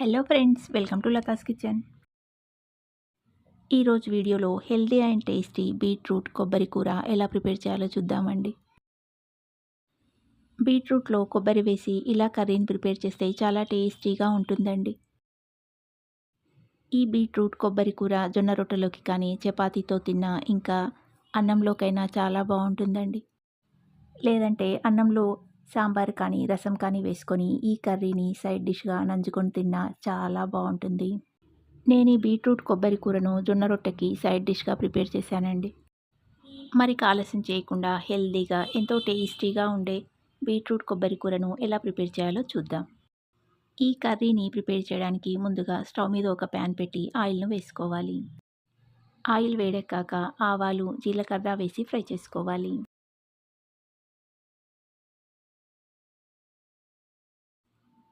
Hello friends welcome to Latha's kitchen ఈరోజు వీడియోలో healthy and tasty beetroot కొబ్బరి కూర ఎలా ప్రిపేర్ చేయాలో చూద్దామండి. బీట్రూట్లో కొబ్బరి వేసి ఇలా కర్రీని ప్రిపేర్ చేస్తే చాలా టేస్టీగా ఉంటుందండి. ఈ బీట్రూట్ కొబ్బరి కూర జొన్న రొట్టెలోకి కానీ చపాతీతో తిన్నా ఇంకా అన్నంలోకైనా చాలా బాగుంటుందండి. లేదంటే అన్నంలో సాంబార్ కానీ రసం కానీ వేసుకొని ఈ కర్రీని సైడ్ డిష్గా నంచుకొని తిన్నా చాలా బాగుంటుంది. నేను ఈ బీట్రూట్ కొబ్బరి కూరను జొన్న రొట్టెకి సైడ్ డిష్గా ప్రిపేర్ చేశానండి. మరి ఆలస్యం చేయకుండా హెల్దీగా ఎంతో టేస్టీగా ఉండే బీట్రూట్ కొబ్బరి కూరను ఎలా ప్రిపేర్ చేయాలో చూద్దాం. ఈ కర్రీని ప్రిపేర్ చేయడానికి ముందుగా స్టవ్ మీద ఒక ప్యాన్ పెట్టి ఆయిల్ను వేసుకోవాలి. ఆయిల్ వేడెక్కాక ఆవాలు జీలకర్ర వేసి ఫ్రై చేసుకోవాలి.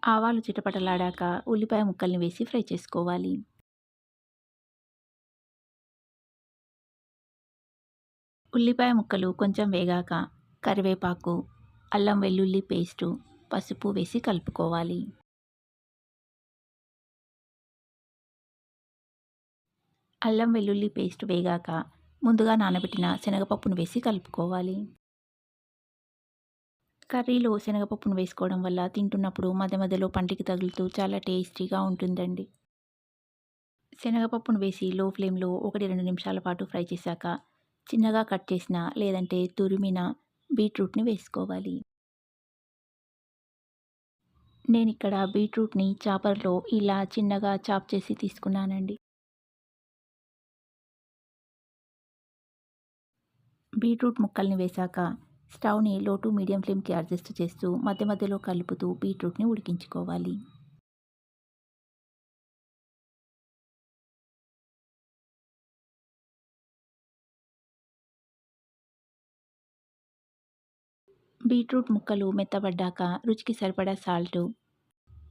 ఆవాలు చిటపటలాడాక ఉల్లిపాయ ముక్కల్ని వేసి ఫ్రై చేసుకోవాలి. ఉల్లిపాయ ముక్కలు కొంచెం వేగాక కరివేపాకు అల్లం వెల్లుల్లి పేస్టు పసుపు వేసి కలుపుకోవాలి. అల్లం వెల్లుల్లి పేస్ట్ వేగాక ముందుగా నానబెట్టిన శనగపప్పును వేసి కలుపుకోవాలి. కర్రీలో శనగపప్పును వేసుకోవడం వల్ల తింటున్నప్పుడు మధ్య మధ్యలో పంటికి తగులుతూ చాలా టేస్టీగా ఉంటుందండి. శనగపప్పును వేసి లో ఫ్లేమ్లో ఒకటి రెండు నిమిషాల పాటు ఫ్రై చేశాక చిన్నగా కట్ చేసిన లేదంటే తురిమిన బీట్రూట్ని వేసుకోవాలి. నేను ఇక్కడ బీట్రూట్ని చాపర్లో ఇలా చిన్నగా చాప్ చేసి తీసుకున్నానండి. బీట్రూట్ ముక్కల్ని వేశాక స్టవ్ని లో టు మీడియం ఫ్లేమ్కి అడ్జస్ట్ చేస్తూ మధ్య మధ్యలో కలుపుతూ బీట్రూట్ని ఉడికించుకోవాలి. బీట్రూట్ ముక్కలు మెత్తబడ్డాక రుచికి సరిపడా సాల్టు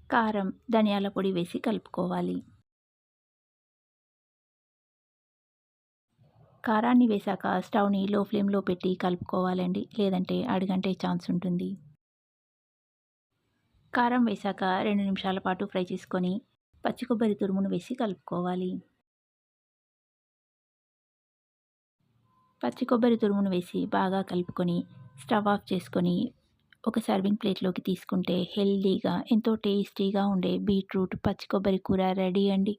కారం ధనియాల పొడి వేసి కలుపుకోవాలి. కారాన్ని వేశాక స్టవ్ని లో ఫ్లేమ్లో పెట్టి కలుపుకోవాలండి. లేదంటే అడుగంటే ఛాన్స్ ఉంటుంది. కారం వేశాక రెండు నిమిషాల పాటు ఫ్రై చేసుకొని పచ్చి కొబ్బరి తురుమును వేసి కలుపుకోవాలి. పచ్చి కొబ్బరి తురుమును వేసి బాగా కలుపుకొని స్టవ్ ఆఫ్ చేసుకొని ఒక సర్వింగ్ ప్లేట్లోకి తీసుకుంటే హెల్దీగా ఎంతో టేస్టీగా ఉండే బీట్రూట్ పచ్చి కొబ్బరి కూర రెడీ అండి.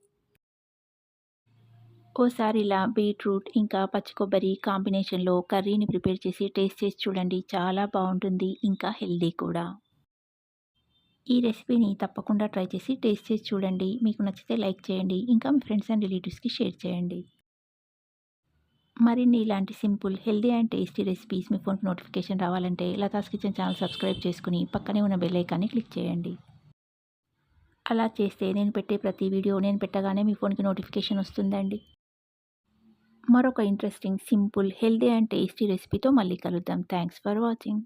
ఓసారి ఇలా బీట్రూట్ ఇంకా పచ్చి కొబ్బరి కాంబినేషన్లో కర్రీని ప్రిపేర్ చేసి టేస్ట్ చేసి చూడండి. చాలా బాగుంటుంది ఇంకా హెల్దీ కూడా. ఈ రెసిపీని తప్పకుండా ట్రై చేసి టేస్ట్ చేసి చూడండి. మీకు నచ్చితే లైక్ చేయండి ఇంకా మీ ఫ్రెండ్స్ అండ్ రిలేటివ్స్కి షేర్ చేయండి. మరిన్ని ఇలాంటి simple healthy and tasty recipes మీ ఫోన్కి నోటిఫికేషన్ రావాలంటే లతాస్ కిచెన్ ఛానల్ సబ్స్క్రైబ్ చేసుకుని పక్కనే ఉన్న బెల్ ఐకాన్ని క్లిక్ చేయండి. అలా చేస్తే నేను పెట్టే ప్రతి వీడియో నేను పెట్టగానే మీ ఫోన్కి నోటిఫికేషన్ వస్తుందండి. మరొక interesting simple healthy and tasty రెసిపీతో మళ్ళీ కలుద్దాం. Thanks for watching